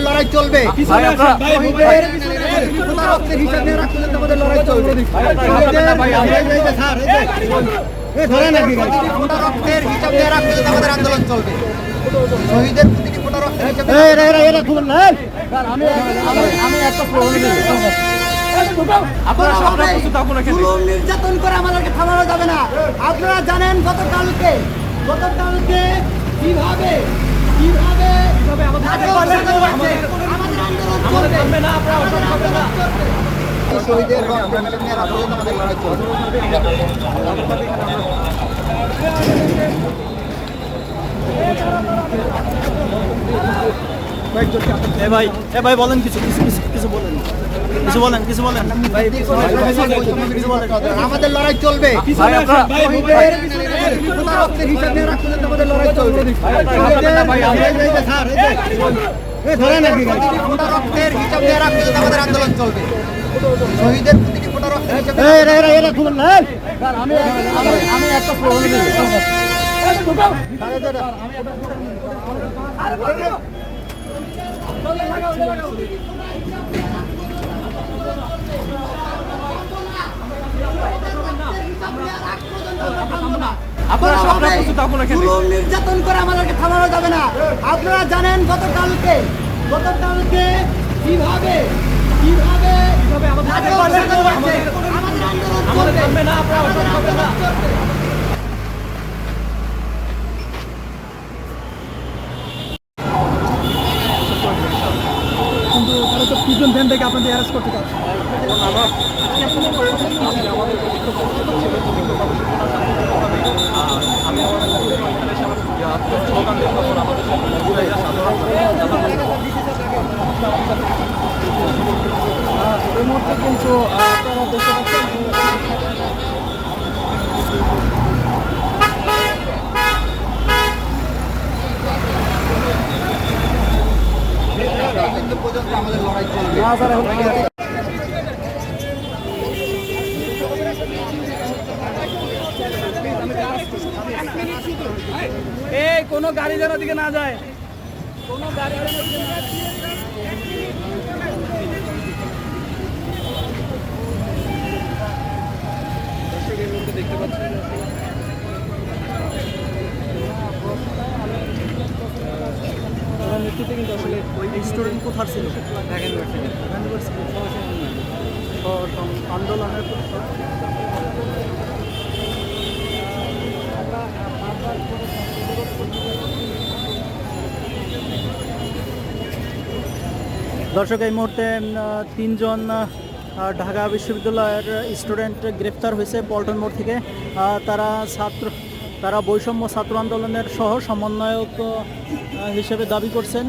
আমাদের লড়াই চলবে আমাদের লড়াই রক্তের হিসাব রাখতে আমাদের আন্দোলন শহীদের প্রতিটি রক্তের হিসাব। আপনারা নির্যাতন করে আমাদেরকে থামানো যাবে না আপনারা জানেন গতকালকে কীভাবে কীভাবে নাটক সাজানো হয়েছে। আমাদের আন্দোলন চলবে। আমাদের আন্দোলন চলবে। শহীদের রক্তের হিসাব নিয়ে রাখতে পর্যন্ত আমাদের লড়াই চলবে এ ভাই এ ভাই বলেন কিছু কিছু কিছু কিছু বলেন। কিছু বলেন কিছু বলেন আমাদের লড়াই চলবে আন্দোলন চলবে শহীদের হিসাব নির্যাতন করে আমাদেরকে থামানো যাবে না। আপনারা জানেন গতকালকে গতকালকে কীভাবে কীভাবে সাজানো হয়েছে। আমাদের আন্দোলন চলবে। আমাদের আন্দোলন চলবে। কিন্তু তারা তো পিজন ভ্যান থেকে আপনাদের অ্যারেস্ট করতে চাচ্ছে এই পর্যন্ত আমাদের লড়াই চলবে না স্যার এখন এই কোনো গাড়ি যেন দিকে না যায় কোনো গাড়ি যেন ওদিকে না যায়। ওনার কিন্তু আসলে স্টুডেন্ট কোথার ছিল? আন্দোলনের দর্শক, এই মুহূর্তে তিনজন ঢাকা বিশ্ববিদ্যালয়ের স্টুডেন্ট গ্রেফতার হয়েছে পল্টন মোড় থেকে। তারা ছাত্র তারা বৈষম্য ছাত্র আন্দোলনের সহ সমন্বয়ক হিসেবে দাবি করছেন।